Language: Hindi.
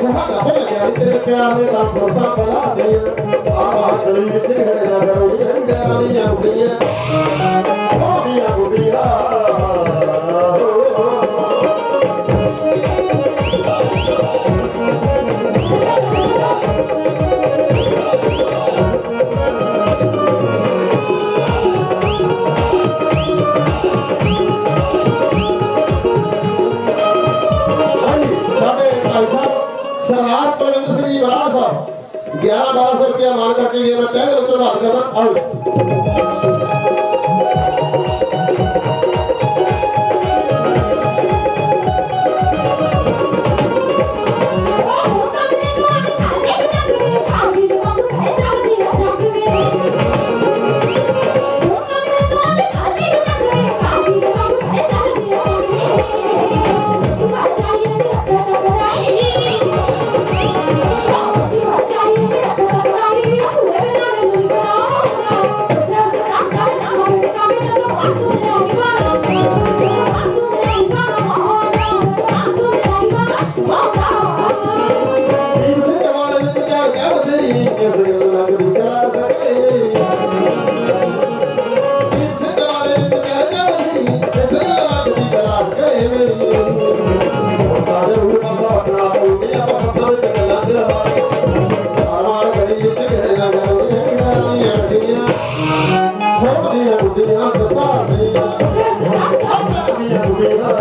Come on, come on. तेरे प्यार ने ना भरोसा बना दिया आ बात गली में झगड़े ना करो ये गालियां उड़ियां गालियां उड़ियां Thank you. सरदार तोलंद सिंह जी बराड़ साहब ग्यारह बारह सौ रुपया मान करके ये मैं पहले उत्तर बात कर रहा आउट। Hallelujah.